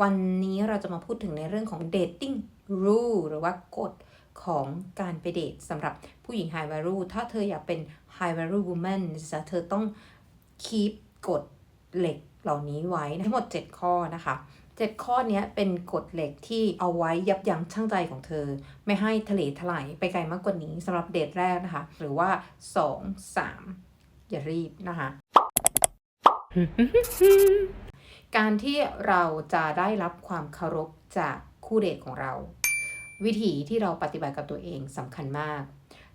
วันนี้เราจะมาพูดถึงในเรื่องของ dating rule หรือว่ากฎของการไปเดทสำหรับผู้หญิง high value ถ้าเธออยากเป็น high value woman จะเธอต้อง keep กฎเหล็กเหล่านี้ไว้ทั้งหมด 7 ข้อนะคะ 7 ข้อเนี้ยเป็นกฎเหล็กที่เอาไว้ยับยั้งชั่งใจของเธอ ไม่ให้ทะเลถลายไปไกลมากกว่านี้สำหรับเดทแรกนะคะ หรือว่า 2 3 อย่ารีบนะคะ การที่เราจะได้รับความเคารพจากคู่เดทของเรา วิธีที่เราปฏิบัติกับตัวเองสำคัญมาก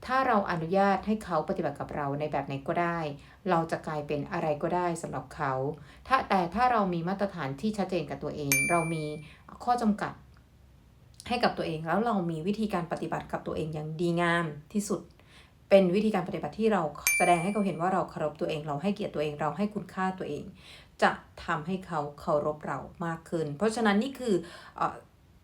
ถ้าเราอนุญาตให้เขาปฏิบัติกับเราในแบบไหนก็ได้ เราจะกลายเป็นอะไรก็ได้สำหรับเขา ถ้าแต่ถ้าเรามีมาตรฐานที่ชัดเจนกับตัวเอง เรามีข้อจำกัดให้กับตัวเองแล้วเรามีวิธีการปฏิบัติกับตัวเองอย่างดีงามที่สุด เป็นวิธีการปฏิบัติที่เราแสดงให้เขาเห็นว่าเราเคารพตัวเอง เราให้เกียรติตัวเองเราให้คุณค่าตัวเอง จะทำให้เขาเคารพเรามากขึ้น เพราะฉะนั้นนี่คืออ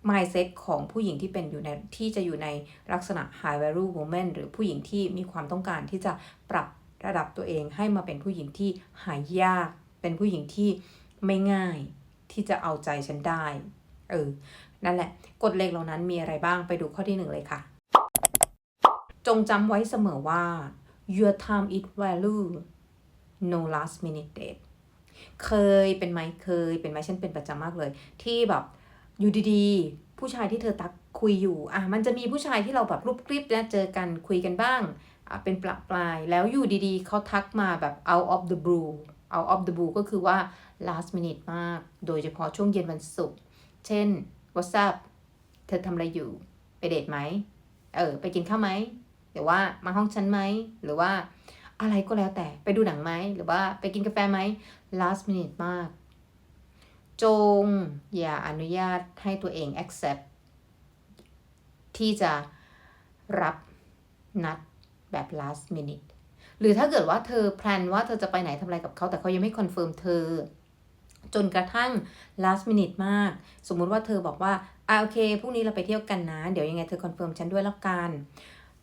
mindset ของผู้หญิงที่เป็นอยู่ในที่จะอยู่ในลักษณะ high value woman หรือผู้หญิงที่มีความต้องการที่จะปรับระดับตัวเองให้มาเป็นผู้หญิงที่หายาก เป็นผู้หญิงที่ไม่ง่ายที่จะเอาใจฉันได้ เออ นั่นแหละ กฎเหล็กเหล่านั้นมีอะไรบ้างไปดูข้อที่หนึ่งเลยค่ะ จงจำไว้เสมอว่า your time is value no last minute date เคยเป็นไหมเคย เป็นไหมฉันเป็นประจำมากเลย ที่แบบอยู่ดีๆ ผู้ชายที่เธอตักคุยอยู่อะมันจะมีผู้ชายที่เราแบบรูปกริบนะเจอกันคุยกันบ้างอะเป็นปลาปลายแล้วอยู่ดีๆเขาทักมาแบบ out of the blue out of the blue ก็คือว่า last minute มาก โดยเฉพาะช่วงเย็นวันศุกร์เช่น what's up เธอทำอะไรอยู่ ไปเดทไหม เออ ไปกินข้าวไหมหรือว่ามาห้องฉันไหม หรือว่า อะไรก็แล้วแต่ไปดูหนังไหมหรือว่าไปกินกาแฟไหม last minute มาก จงอย่าอนุญาตให้ตัวเอง accept ที่จะรับนัดแบบ last minute หรือถ้าเกิดว่าเธอแพลนว่าเธอจะไปไหนทำอะไรกับเขาแต่เขายังไม่คอนเฟิร์มเธอ จนกระทั่ง last minute มาก สมมุติว่าเธอบอกว่าอ่าโอเคพรุ่งนี้เราไปเที่ยวกันนะ เดี๋ยวยังไงเธอคอนเฟิร์มฉันด้วยแล้วกัน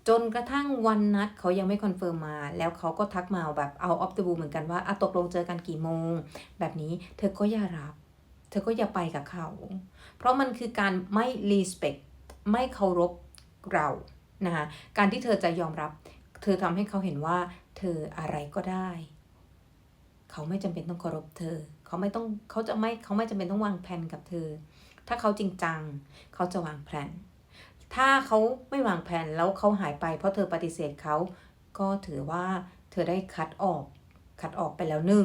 จนกระทั่งวันนัดเขายังไม่คอนเฟิร์มมา แล้วเขาก็ทักมาแบบเอาออฟเดอะบูเหมือนกันว่าอะตกลงเจอกันกี่โมง แบบนี้เธอก็อย่ารับ เธอก็อย่าไปกับเขา เพราะมันคือการไม่ respect ไม่เคารพเรานะคะการที่เธอจะยอมรับ เธอทำให้เขาเห็นว่า เธออะไรก็ได้ เขาไม่จำเป็นต้องเคารพเธอ เขาไม่ต้องเขาจะไม่เขาไม่จำเป็นต้องวางแผนกับเธอ ถ้าเขาจริงจัง เขาจะวางแผน ถ้าเขาไม่วางแผนแล้วเขาหายไปเพราะเธอปฏิเสธเขา ก็ถือว่าเธอได้คัดออก คัดออกไปแล้วหนึ่ง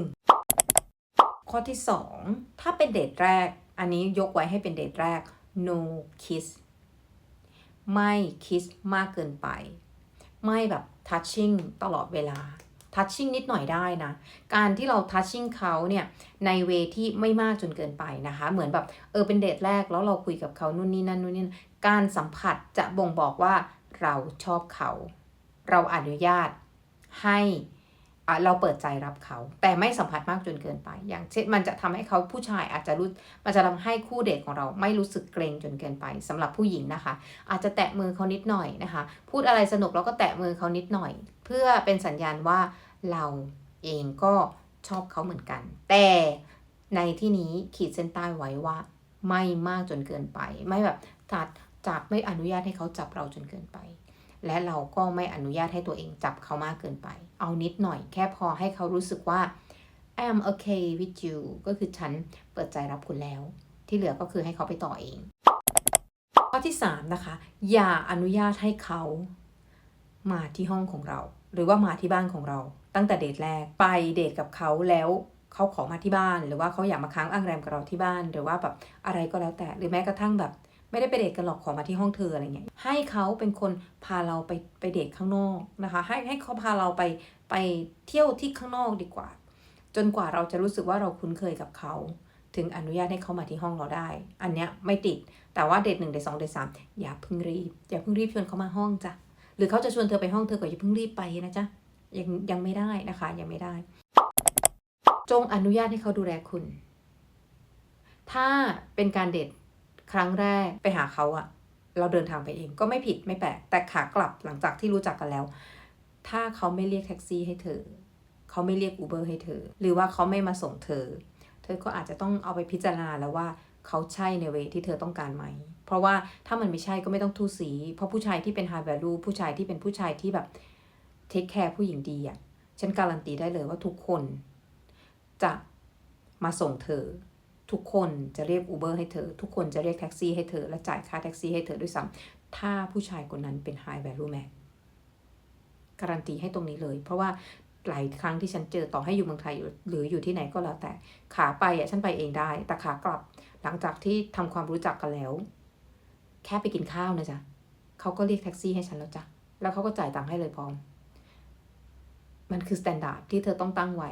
ข้อที่ 2 ถ้าเป็นเดทแรก อันนี้ยกไว้ให้เป็นเดทแรก no kiss ไม่คิสมากเกินไป ไม่แบบ touching ตลอดเวลา ทัชชิ่งนิดหน่อยได้นะ การที่เราทัชชิ่งเขาเนี่ยในเวที่ไม่มากจนเกินไปนะคะ เหมือนแบบเออเป็นเดทแรกแล้วเราคุยกับเขานู่นนี่นั่นนู่นนี่นั่นการสัมผัสจะบ่งบอกว่าเราชอบเขา เราอนุญาตให้ เราเปิดใจรับเขา แต่ไม่สัมผัสมากจนเกินไป อย่างเช่นมันจะทำให้เขาผู้ชายอาจจะรู้มันจะทำให้คู่เดทของเราไม่รู้สึกเกรงจนเกินไปสำหรับผู้หญิงนะคะ อาจจะแตะมือเขานิดหน่อยนะคะ พูดอะไรสนุกแล้วก็แตะมือเขานิดหน่อย เพื่อเป็นสัญญาณว่าเราเองก็ชอบเขาเหมือนกัน แต่ในที่นี้ขีดเส้นใต้ไว้ว่า ไม่มากจนเกินไป ไม่แบบจัดจับไม่อนุญาตให้เขาจับเราจนเกินไป และเราก็ไม่อนุญาตให้ตัวเองจับเขามากเกินไป เอานิดหน่อย แค่พอให้เขารู้สึกว่า I am okay with you ก็คือฉันเปิดใจรับคุณแล้ว ที่เหลือก็คือให้เขาไปต่อเอง ข้อที่ 3 นะคะ อย่าอนุญาตให้เขามาที่ห้องของเรา หรือว่ามาที่บ้านของเรา ตั้งแต่เดทแรกไปเดทกับเขาแล้วเขาขอมาที่บ้าน หรือว่าเขาอยากมาค้างอ้างแรมกับเราที่บ้าน หรือว่าแบบอะไรก็แล้วแต่ หรือแม้กระทั่งแบบ ไม่ได้ไปเดทกันหรอกขอมาที่ห้องเธออะไรเงี้ยให้เขาเป็นคนพาเราไปไปเดทข้างนอกนะคะ ให้ให้เขาพาเราไปไปเที่ยวที่ข้างนอกดีกว่า จนกว่าเราจะรู้สึกว่าเราคุ้นเคยกับเขา ถึงอนุญาตให้เขามาที่ห้องเราได้ อันเนี้ยไม่ติดแต่ว่าเดทหนึ่งเดทสองเดทสามอย่าเพิ่งรีบอย่าเพิ่งรีบชวนเขามาห้องจ้ะหรือเขาจะชวนเธอไปห้องเธอก็อย่าเพิ่งรีบไปนะจ๊ะยังยังไม่ได้นะคะยังไม่ได้ จงอนุญาตให้เขาดูแลคุณ ถ้าเป็นการเดท ครั้งแรกไปหาเขาอะเราเดินทางไปเองก็ไม่ผิดไม่แปลกแต่ขากลับหลังจากที่รู้จักกันแล้ว ถ้าเขาไม่เรียกแท็กซี่ให้เธอ เขาไม่เรียกอูเบอร์ให้เธอ หรือว่าเขาไม่มาส่งเธอ เธอก็อาจจะต้องเอาไปพิจารณาแล้วว่าเขาใช่ในเวที่เธอต้องการไหม เพราะว่าถ้ามันไม่ใช่ก็ไม่ต้องทูสี เพราะผู้ชายที่เป็น high value ผู้ชายที่เป็นผู้ชายที่แบบเทคแคร์ผู้หญิงดีอะ่ะฉันการันตีได้เลยว่าทุกคนจะมาส่งเธอ ทุกคนจะเรียกอูเบอร์ให้เธอ ทุกคนจะเรียกแท็กซี่ให้เธอ และจ่ายค่าแท็กซี่ให้เธอด้วยซ้ำถ้าผู้ชายคนนั้นเป็น high value man การันตีให้ตรงนี้เลย เพราะว่าหลายครั้งที่ฉันเจอต่อให้อยู่เมืองไทยอยู่หรืออยู่ที่ไหนก็แล้วแต่ขาไปอะฉันไปเองได้ แต่ขากลับหลังจากที่ทำความรู้จักกันแล้ว แค่ไปกินข้าวนะจ๊ะเขาก็เรียกแท็กซี่ให้ฉันแล้วจ้ะแล้วเขาก็จ่ายตังค์ให้เลยพร้อม มันคือสแตนดาร์ดที่เธอต้องตั้งไว้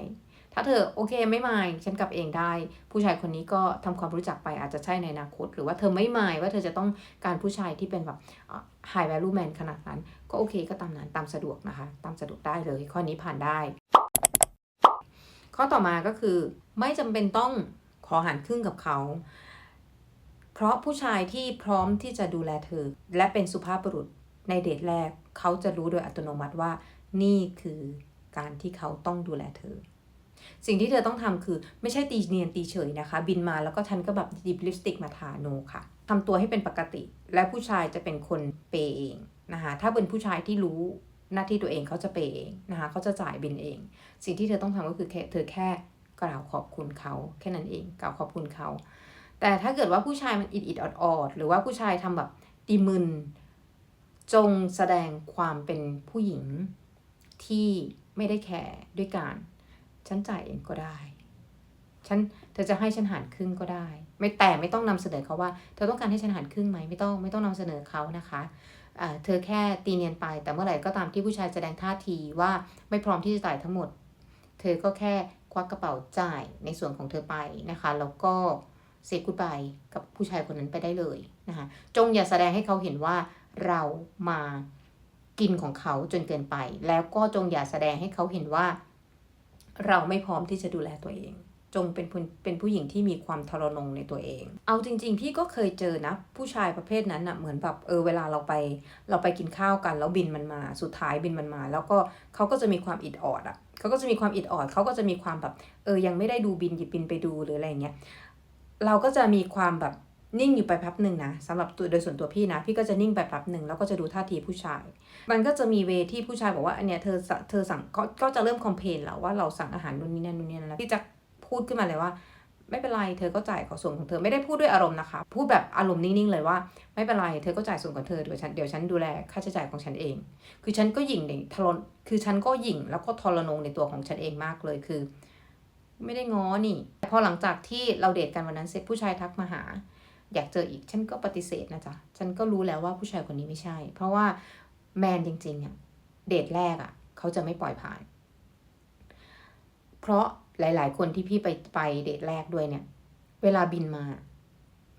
ถ้าเธอโอเคไม่ไมายฉันกลับเองได้ ผู้ชายคนนี้ก็ทำความรู้จักไปอาจจะใช่ในอนาคต หรือว่าเธอไม่ไมายว่าเธอจะต้องการผู้ชายที่เป็นแบบ high value man ขนาดนั้น ก็โอเคก็ตามนั้นตามสะดวกนะคะ ตามสะดวกได้เลย ข้อนี้ผ่านได้ ข้อต่อมาก็คือ ไม่จำเป็นต้องขอหันครึ่งกับเขาเพราะผู้ชายที่พร้อมที่จะดูแลเธอ และเป็นสุภาพบุรุษในเดทแรก เขาจะรู้โดยอัตโนมัติว่า นี่คือการที่เขาต้องดูแลเธอ สิ่งที่เธอต้องทำคือไม่ใช่ตีเนียนตีเฉยนะคะ บินมาแล้วก็ฉันก็แบบดิบลิปสติกมาทาโนค่ะทำตัวให้เป็นปกติ และผู้ชายจะเป็นคนเปเองนะคะถ้าเป็นผู้ชายที่รู้หน้าที่ตัวเองเขาจะเปเองนะคะเขาจะจ่ายบินเอง สิ่งที่เธอต้องทำก็คือแค่เธอแค่กล่าวขอบคุณเขาแค่นั้นเองกล่าวขอบคุณเขา แต่ถ้าเกิดว่าผู้ชายมันอิดอิดออดออดหรือว่าผู้ชายทำแบบตีมึนจงแสดงความเป็นผู้หญิงที่ไม่ได้แคร์ด้วยการ ฉันจ่ายเองก็ได้ ฉันเธอจะให้ฉันหารครึ่งก็ได้ ไม่แต่ไม่ต้องนำเสนอเขาว่า เธอต้องการให้ฉันหารครึ่งไหมไม่ต้องไม่ต้องนำเสนอเขานะคะเธอแค่ตีเนียนไป แต่เมื่อไหร่ก็ตามที่ผู้ชายแสดงท่าทีว่าไม่พร้อมที่จะจ่ายทั้งหมด เธอก็แค่ควักกระเป๋าจ่ายในส่วนของเธอไปนะคะ แล้วก็เซกุดบายกับผู้ชายคนนั้นไปได้เลยนะคะ จงอย่าแสดงให้เขาเห็นว่าเรามากินของเขาจนเกินไป แล้วก็จงอย่าแสดงให้เขาเห็นว่า เราไม่พร้อมที่จะดูแลตัวเอง จงเป็นเป็นผู้หญิงที่มีความทรนงในตัวเอง เอาจริง ๆ พี่ก็เคยเจอนะ ผู้ชายประเภทนั้นอะ่ะเหมือนแบบเออเวลาเราไป เราไปกินข้าวกันแล้วบินมันมา สุดท้ายบินมันมา แล้วก็เขาก็จะมีความอิดออดอะ่ะเขาก็จะมีความอิดออดเขาก็จะมีความแบบเออยังไม่ได้ดูบินหยิบบินไปดูหรืออะไรเงี้ยเราก็จะมีความแบบ นิ่งอยู่ไปแป๊บหนึ่งนะสำหรับตัวโดยส่วนตัวพี่นะ พี่ก็จะนิ่งไปแป๊บหนึ่งแล้วก็จะดูท่าทีผู้ชาย มันก็จะมีเวที่ผู้ชายบอกว่าอันเนี้ยเธอเธอสั่งก็ก็จะเริ่มคอมเพลนแล้วว่าเราสั่งอาหารนู่นนี่นั่นนู่นนี่นั่นแล้วพี่จะพูดขึ้นมาเลยว่า ไม่เป็นไรเธอก็จ่ายของส่วนของเธอไม่ได้พูดด้วยอารมณ์นะคะ พูดแบบอารมณ์นิ่งๆเลยว่า ไม่เป็นไรเธอก็จ่ายส่วนของเธอเดี๋ยวฉันเดี๋ยวฉันดูแลค่าใช้จ่ายของฉันเอง คือฉันก็หยิ่งในทรนคือฉันก็หยิ่งแล้วก็ทรนงในตัวของฉันเองมากเลยคือ ไม่ได้ง้อนี่พอหลังจากที่เราเดทกันวันนั้นเสร็จผู้ชายทักมาหา อยากเจออีกฉันก็ปฏิเสธนะจ๊ะฉันก็รู้แล้วว่าผู้ชายคนนี้ไม่ใช่ เพราะว่าแมนจริงๆอะเดทแรกอะ เขาจะไม่ปล่อยผ่าน เพราะหลาย ๆ คนที่พี่ไปไปเดทแรกด้วยเนี่ย เวลาบินมา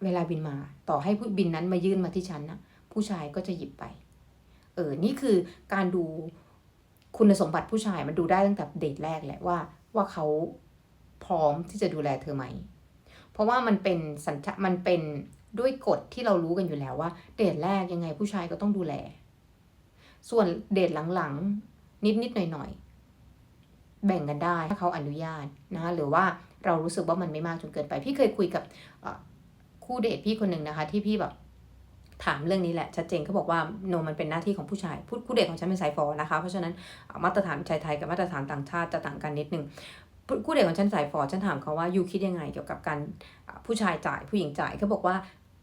เวลาบินมา ต่อให้ผู้บินนั้นมายื่นมาที่ฉันนะผู้ชายก็จะหยิบไป เออ นี่คือการดูคุณสมบัติผู้ชายมันดูได้ตั้งแต่เดทแรกแหละว่า ว่าเขาพร้อมที่จะดูแลเธอไหม ราะว่ามันเป็นสัญชามันเป็นด้วยกฎที่เรารู้กันอยู่แล้วว่า เดทแรกยังไงผู้ชายก็ต้องดูแล ส่วนเดทหลังๆ นิดๆหน่อยๆ แบ่งกันได้ถ้าเขาอนุญาตนะหรือว่าเรารู้สึกว่ามันไม่มากจนเกินไป พี่เคยคุยกับคู่เดทพี่คนหนึ่งนะคะ ที่พี่แบบถามเรื่องนี้แหละ ชัดเจนเขาบอกว่าโนมันเป็นหน้าที่ของผู้ชายผู้คู่เดทของฉันเป็นสายฟอนะคะ เพราะฉะนั้นมาตรฐานชายไทยกับมาตรฐานต่างชาติจะต่างกันนิดนึง คู่เด็กของฉันสายฟอร์ฉันถามเขาว่ายูคิดยังไงเกี่ยวกับการผู้ชายจ่ายผู้หญิงจ่ายเขาบอกว่า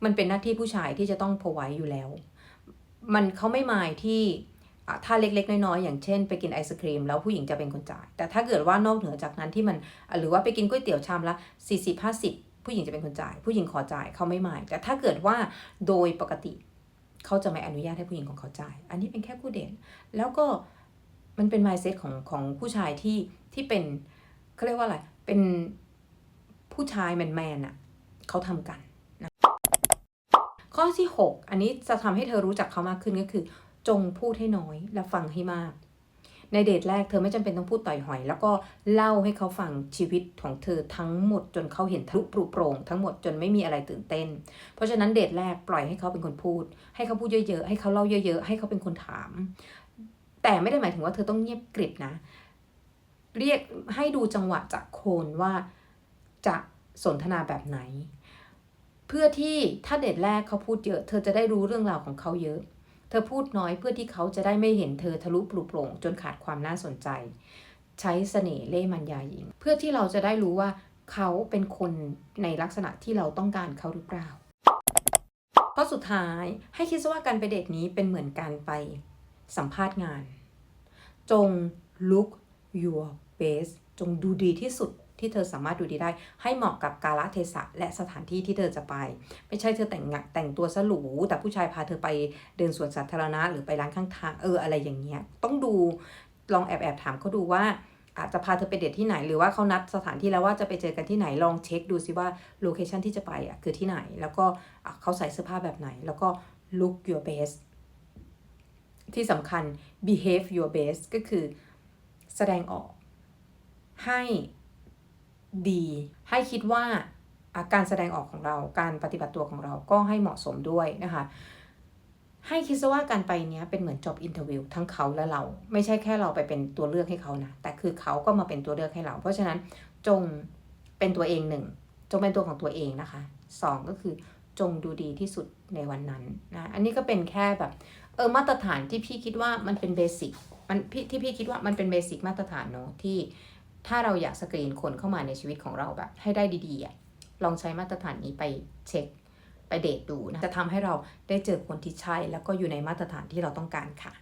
มันเป็นหน้าที่ผู้ชายที่จะต้องพอไว้อยู่แล้ว มันเขาไม่หมายที่ถ้าเล็ก ๆ น้อยๆอย่างเช่น ไปกินไอศครีมแล้วผู้หญิงจะเป็นคนจ่าย แต่ถ้าเกิดว่านอกเหนือจากนั้นที่มันหรือว่าไปกินก๋วยเตี๋ยวชามละ 40 50 ผู้หญิงจะเป็นคนจ่าย ผู้หญิงขอจ่ายเขาไม่หมาย แต่ถ้าเกิดว่าโดยปกติเขาจะไม่อนุญาตให้ผู้หญิงของเขาจ่าย อันนี้เป็นแค่คู่เด่นแล้วก็มันเป็น mindset ของของผู้ชายที่ที่เป็น เขาเรียกว่าอะไร เป็นผู้ชายแมนๆน่ะเขาทำกันนะข้อที่ 6 อันนี้จะทำให้เธอรู้จักเขามากขึ้นก็คือ จงพูดให้น้อย และฟังให้มาก ในเดทแรกเธอไม่จำเป็นต้องพูดต่อยหอย แล้วก็เล่าให้เขาฟังชีวิตของเธอทั้งหมดจนเขาเห็นทะลุปรุโปร่งทั้งหมดจนไม่มีอะไรตื่นเต้น เพราะฉะนั้นเดทแรกปล่อยให้เขาเป็นคนพูด ให้เขาพูดเยอะๆให้เขาเล่าเยอะๆให้เขาเป็นคนถาม แต่ไม่ได้หมายถึงว่าเธอต้องเงียบกริบนะ เรียกให้ดูจังหวะจากโคนว่าจะสนทนาแบบไหน เพื่อที่ถ้าเดทแรกเขาพูดเยอะ เธอจะได้รู้เรื่องราวของเขาเยอะ เธอพูดน้อยเพื่อที่เขาจะได้ไม่เห็นเธอทะลุปลุกโปร่งจนขาดความน่าสนใจ ใช้เสน่ห์เล่ห์มันยาหญิง เพื่อที่เราจะได้รู้ว่าเขาเป็นคนในลักษณะที่เราต้องการเขาหรือเปล่าข้อสุดท้ายให้คิดว่าการไปเดทนี้เป็นเหมือนการไปสัมภาษณ์งาน จง look your best จงดูดีที่สุดที่เธอสามารถดูดีได้ ให้เหมาะกับกาลเทศะและสถานที่ที่เธอจะไป ไม่ใช่เธอแต่งงแต่งตัวสลูแต่ผู้ชายพาเธอไปเดินสวนสาธารณะ หรือไปร้านข้างทางเอออะไรอย่างเงี้ยต้องดูลองแอบแอบถามเขาดูว่าอาจจะพาเธอไปเดทที่ไหน หรือว่าเขานัดสถานที่แล้วว่าจะไปเจอกันที่ไหนลองเช็คดูซิว่าโลเคชันที่จะไปอะคือที่ไหน แล้วก็เขาใส่เสื้อผ้าแบบไหน แล้วก็ look your best ที่สำคัญ behave your best ก็คือแสดงออก ให้ดี ให้คิดว่าอะการแสดงออกของเราการปฏิบัติตัวของเราก็ให้เหมาะสมด้วยนะคะให้คิดซะว่าการไปเนี้ยเป็นเหมือนจบอินเทอร์วิวทั้งเขาและเรา ไม่ใช่แค่เราไปเป็นตัวเลือกให้เขานะ แต่คือเขาก็มาเป็นตัวเลือกให้เรา เพราะฉะนั้นจงเป็นตัวเองหนึ่งจงเป็นตัวของตัวเองนะคะสองก็คือจงดูดีที่สุดในวันนั้นนะอันนี้ก็เป็นแค่แบบเออมาตรฐานที่พี่คิดว่ามันเป็นเบสิกมันพี่ที่พี่คิดว่ามันเป็นเบสิกมาตรฐานเนอะที่ ถ้าเราอยากสกรีนคนเข้ามาในชีวิตของเราแบบ ให้ได้ดีๆลองใช้มาตรฐานนี้ไปเช็คไปเดทดูนะ จะทำให้เราได้เจอคนที่ใช่แล้วก็อยู่ในมาตรฐานที่เราต้องการค่ะ